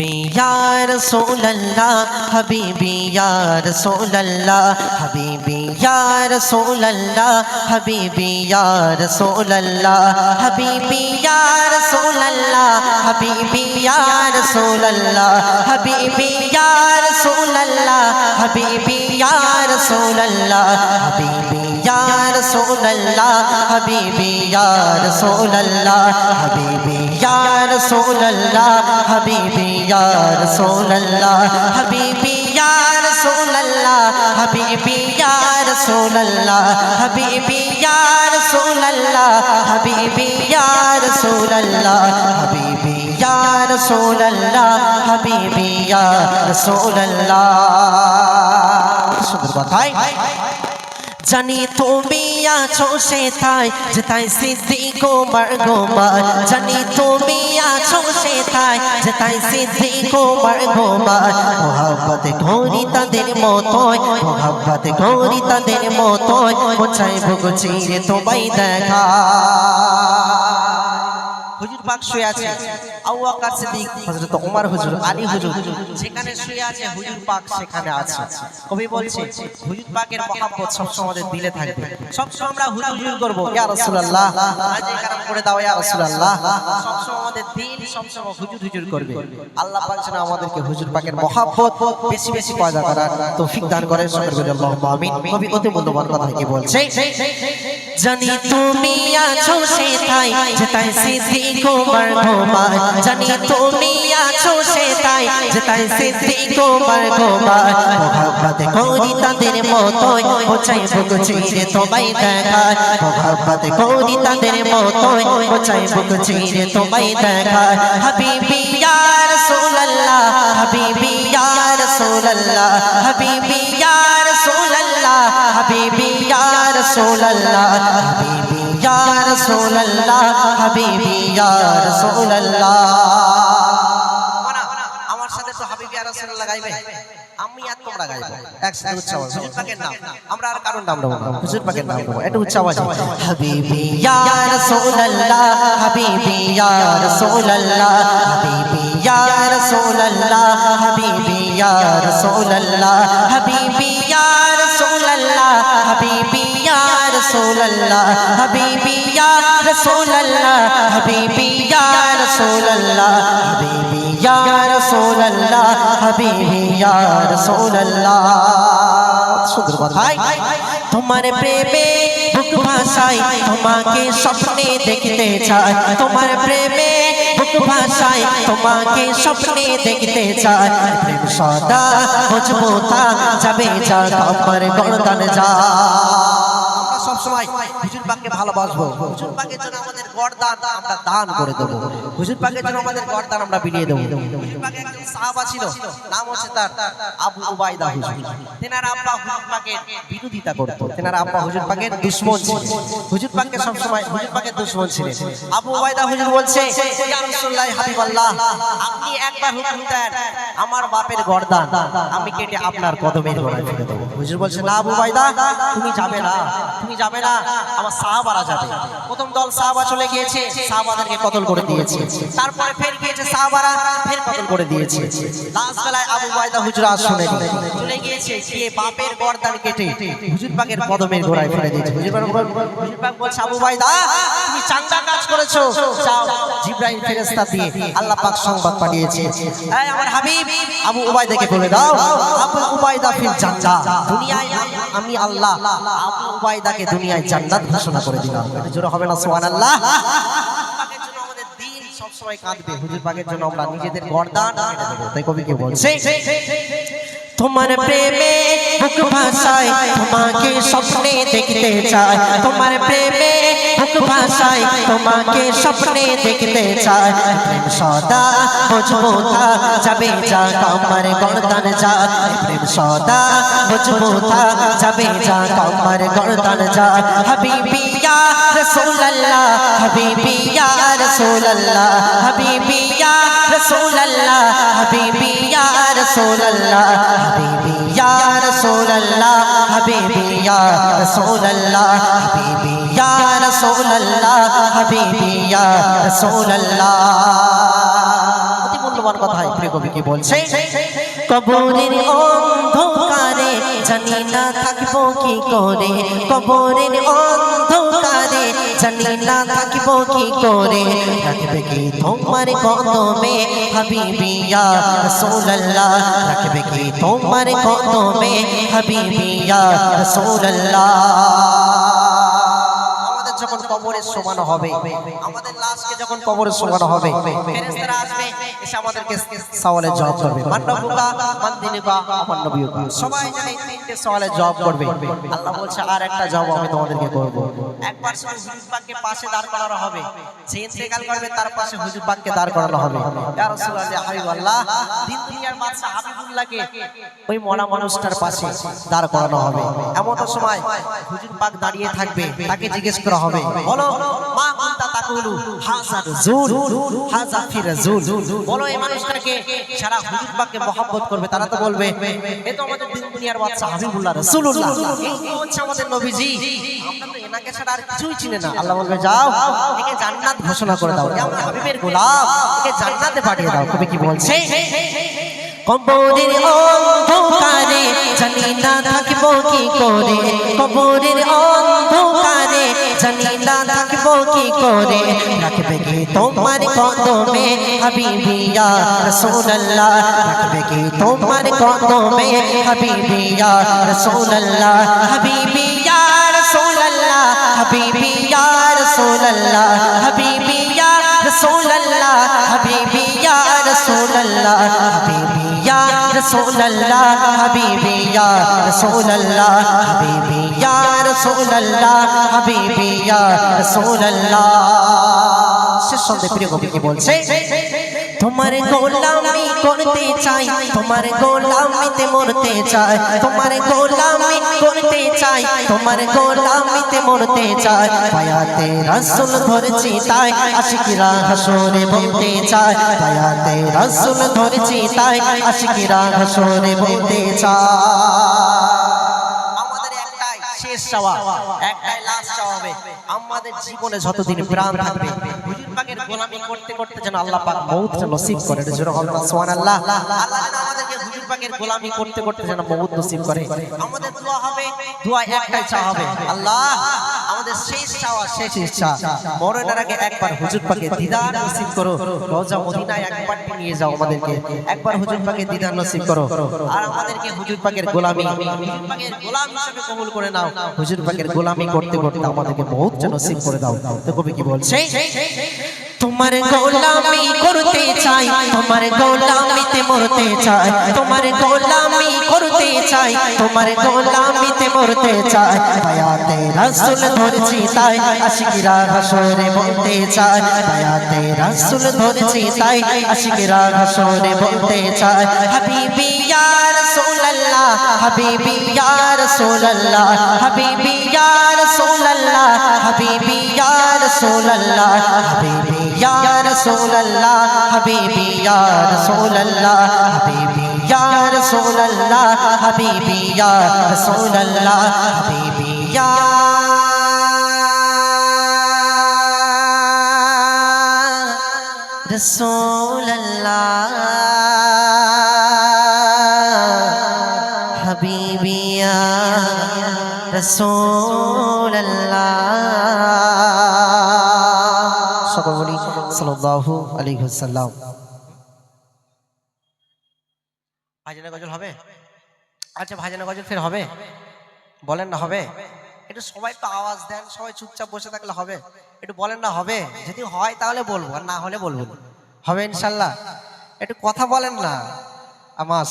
হাবিবি, ইয়া রাসূলুল্লাহ, হাবিবি, ইয়া রাসূলুল্লাহ, হাবিবি, ইয়া রাসূলুল্লাহ, হাবিবি, ইয়া রাসূলুল্লাহ, হাবিবি, ইয়া রাসূলুল্লাহ, হাবিবি ইয়া রাসূলুল্লাহ হাবিবি ইয়া রাসূলুল্লাহ হাবিবি ইয়া রাসূলুল্লাহ হাবিবি ইয়া রাসূলুল্লাহ, হাবিবি ইয়া রাসূলুল্লাহ, হাবিবি ইয়া রাসূলুল্লাহ, হাবিবি ইয়া রাসূলুল্লাহ, হাবিবি ইয়া রাসূলুল্লাহ, হাবিবি ইয়া রাসূলুল্লাহ, হাবিবি ইয়া রাসূলুল্লাহ, হাবিবি ইয়া রাসূলুল্লাহ, হাবিবি ইয়া রাসূলুল্লাহ, হাবিবি ইয়া রাসূলুল্লাহ। সুন্দর কথাই। জানি তুমি আছো সে তাই যে তাই সিদ্ধি কুমার গোমার জানি তুমি আছো সে তাই যে তাই সিদ্ধি কুমার গোমার মহাব্বত গৌরী তাদের মতোয় মহাব্বত গৌরী তাদের মতোয় বোঝাই ভুগছি তোমায় দেখা? পাক শুয়ে আছে। আবু বকর সিদ্দিক? হযরত ওমর হুজুর, আলী হুজুর, যেখানে শুয়ে আছে, হুজুর পাক সেখানে আছে। কবি বলছে, হুজুর পাকের মহব্বত সব সময় আমাদের দিলে থাকবে। সব সময় আমরা হুজুর হুজুর করব। ইয়া রাসূলুল্লাহ আজ এই কারণ করে দাও, ইয়া রাসূলুল্লাহ। সব সময় আমাদের দিল সব সময় হুজুর হুজুর করবে। আল্লাহ পাক যেন আমাদেরকে হুজুর পাকের মহব্বত বেশি বেশি পয়দা করার তৌফিক দান করেন। সকল বলি আল্লাহুম্মা আমিন। কবি অতি মূল্যবান কথা কি বলছে? জানি তুমি আছো সেথায় যেতায় সিদ্ধি কোমার ঘোমার জানি তুমি আছো সেথায় যেতায় সিদ্ধি কোমার ঘোমার মোহাব্বত করি তাদের মতোই বোঝাই বুক চিরে তোমায় দেখায়। মোহাব্বত করি তাদের মতোই বোঝাই বুক চিরে তোমায় দেখায়। হাবিবি ইয়া রাসূলুল্লাহ, হাবিবি ইয়া রাসূলুল্লাহ, হাবিবি ইয়া ইয়া রাসূলুল্লাহ হাবিবি ইয়া রাসূলুল্লাহ হাবিবি ইয়া রাসূলুল্লাহ। আমার সাথে তো হাবিবি ইয়া রাসূলুল্লাহ গাইবে। আমি আর তোমরা গাইবো। একসাথে উচ্চ আওয়াজ হুজুর পাকের নাম। আমরা আর কারণ নাম নেব না। হুজুর পাকের নাম নেব। এটা উচ্চ আওয়াজ হাবিবি ইয়া রাসূলুল্লাহ হাবিবি ইয়া রাসূলুল্লাহ হাবিবি ইয়া রাসূলুল্লাহ হাবিবি ইয়া রাসূলুল্লাহ হাবিবি। رسول اللہ حبیبی یا رسول اللہ حبیبی یا رسول اللہ حبیبی یا رسول اللہ حبیبی یا رسول اللہ سندر بھائی তোমার প্রেমে বুক ভাষাই তোমাকে স্বপ্নে দেখতে চায় তোমার প্রেমে বুক ভাষাই তোমাকে স্বপ্নে দেখতে চায় প্রেম সদা বুঝব তা যাবে যা তোমার গণদান যায় দান করে দেবো। জন্য আমাদের আমরা দেবো। আব্বা হুজুর। পাকের বিরোধিতা করতো। তেনার আব্বা হুজুর পাকের দুশমন ছিলেন হুজুর পাককে সব সময় হুজুর পাকের দুশমন ছিলেন। আবু উবাইদা হুজুর বলছে আমার বাপের গর্দান আমি কেটে আপনার কদমের গোড়ায় ফেলে দেবো। হুজুর বলছে, না আবু উবাইদা তুমি যাবে না, তুমি যাবে না, আমার সাহাবারা যাবে। প্রথম দল সাহাবা চলে গিয়েছে, সাহাবাদেরকে কতল করে দিয়েছে। তারপরে ফের গিয়েছে সাহাবারা, ফের কতল করে দিয়েছে। লাস্ট বেলায় আবু বাইদা হুজুর আর শুনেনি চলে গিয়েছে, গিয়ে বাপের গর্দান কেটে হুজুর পাকের কদমের গোড়ায় ফেলে দিয়েছে। হুজুর পাক বলছে আবু বাইদা তুমি চাঙ্গা কাজ করেছ, যাও। জিব্রাইল ফেরেশতা দিয়ে আল্লাহ পাক সংবাদ পাঠিয়েছে। এই আমার হাবিব, আবু উবাইদাকে বলে দাও, আবু উবাইদা ফিল জান্নাত। আমি আল্লাহ আবু দুনিয়ায় জান্নাত ঘোষণা করে দিলাম। এটা জোরে হবে না, সুবহানাল্লাহ। পাকের জন্য আমাদের দিন সব সময় কাঁদবে। হুজুর, পাকের জন্য আমরা নিজেদের তোমার প্রেমে বুক ভাষায় তোমাকে স্বপ্নে দেখতে চাই তোমার প্রেমে বুক ভাষায় তোমাকে স্বপ্নে দেখতে চাই প্রেম সদা মজবুতা যাবে যা আমার গর্দান যা প্রেম সদা মজবুতা যাবে যা আমার গর্দান যা হাবিবি ইয়া রাসূলুল্লাহ হাবিবি ইয়া রাসূলুল্লাহ হাবিবি رسول اللہ حبیبی یا رسول اللہ حبیبی یا رسول اللہ حبیبی یا رسول اللہ حبیبی یا رسول اللہ حبیبی یا رسول اللہ মূল্যবান কথাই প্রিয় কবি কি বলছে কবরের অন্ধকারে জানি না থাকব কি করে কবরের অন্ধ জানি না থাকিব কি করে? রাখবে কি তোমার কদমে? হাবিবিয়া রাসূলুল্লাহ। রাখবে কি তোমার কদমে? হাবিবিয়া রাসূলুল্লাহ। যখন কবরের সমান হবে আমাদের লাশকে যখন কবরের সমান হবে ফেরেশতারা আসবে এসে আমাদেরকে সওয়ালের জবাব করবে সবাই জানে তিনটে সওয়ালের জবাব করবে। আল্লাহ বলছে আর একটা জবাব আমি তোমাদেরকে করব। একবার শুধু হুজুর পাককে পাশে দাঁড় করানো হবে। যে ইন্তেকাল করবে তার পাশে হুজুর পাককে দাঁড় করানো হবে। ইয়া রাসূলুল্লাহ হাবিবাল্লাহ দিন দুনিয়ার বাদশা হাবিবুল্লাহকে ওই মরা মানুষটার পাশে দাঁড় করানো হবে। এমন সময় হুজুর পাক দাঁড়িয়ে থাকবে তাকে জিজ্ঞেস করা হবে বলো, মা কুনতা তাকুলু হাযা রাসূল হাযা ফি রাসূল। বলো এই মানুষটাকে সারা হুজুর পাককে মহব্বত করবে, তারা তো বলবে, এ তো আমাদের দিন দুনিয়ার বাদশা হাবিবুল্লাহ রাসূলুল্লাহ। এই হচ্ছে আমাদের নবীজি। এনাকে ছাড়া আর কিছুই চিনি না। আল্লাহ বলবে, যাও, একে জান্নাত ঘোষণা করে দাও। এ হাবিবের গোলাপ একে জান্নাতে পাঠিয়ে দাও। কবি কি বলছে? কবরের অন্ধকারে জানি না থাকব কি করে? কবরের অন্ধকারে জানি না থাকব কি করে? রাখবে কি তোমার কদমে? হাবিবিয়া রাসূলুল্লাহ, রাখবে কি তোমার কদমে? হাবিবিয়া রাসূলুল্লাহ হাবিবিয়া রাসূলুল্লাহ হাবিবিয়া রাসূলুল্লাহ হাবিবিয়া রাসূলুল্লাহ হাবিবিয়া রাসূলুল্লাহ হাবিবিয়া রাসূলুল্লাহ হাবিবিয়া রাসূলুল্লাহ হাবিবিয়া রাসূলুল্লাহ হাবিবিয়া রাসূলুল্লাহ। শেষ সন্ধ্যে প্রিয় কবি কি বলছে? তোমার গোলামি করতে চাই, তোমার গোলামিতে মরতে চাই, তোমার গোলামি করতে চাই, তোমার গোলামিতে মরতে চাই। পায়াতে রাসূল ধরেছি তাই, আশিকিরা হাসরে বলতে চাই। পায়াতে রাসূল ধরেছি তাই, আশিকিরা হাসরে বলতে চাই। শেষ চাওয়া, একটাই লাস্ট চাওয়া হবে। আমাদের জীবনে যতদিন প্রাণ থাকবে করতে করতে যেন আল্লাহ পাক করে। গোলামি করতে করতে যেন মউত নসিব করে। আমাদের দোয়া হবে একটাই চাওয়া হবে, আল্লাহ আমাদের সেই চাওয়া শেষ ইচ্ছা মরণের আগে একবার হুজুর পাকে দিদার নসিব করো। রোজা মদিনায় একবার নিয়ে যাও আমাদেরকে। একবার হুজুর পাকে দিদার নসিব করো। আর আমাদেরকে হুজুর পাকের গোলামি। হুজুর পাকের গোলাম হিসেবে কবুল করে নাও। হুজুর পাকের গোলামি করতে করতে আমাদেরকে বহুত নসিব করে দাও। তো কবি কি বলছে? তোমার গোলামি করতে চাই, তোমার গোলামিতে মরতে চাই, তোমার গোলামি করতে চাই, তোমার গোলামিতে মরতে চাই। পায়াতে রাসূল ধরেছি তাই, আশিকিরা হাসরে বলতে চাই। পায়াতে রাসূল ধরেছি তাই, আশিকিরা হাসরে বলতে চাই। হাবিবি ইয়া রাসূলুল্লাহ, হাবিবি ইয়া রাসূলুল্লাহ, হাবিবি ইয়া রাসূলুল্লাহ, হাবিবি ইয়া رسول اللہ، حبیبی، یا رسول اللہ، حبیبی، یا رسول اللہ، حبیبی، یا رسول اللہ، حبیبی، یا رسول اللہ، حبیبی، یا رسول اللہ، حبیبی، یا رسول আচ্ছা গজল ফের হবে? বলেন না হবে? একটু সবাই তো আওয়াজ দেন, সবাই চুপচাপ বসে থাকলে হবে। একটু বলেন না হবে? যদি হয় তাহলে বলব, আর না হলে বলব হবে ইনশাল্লাহ। একটু কথা বলেন না। আমার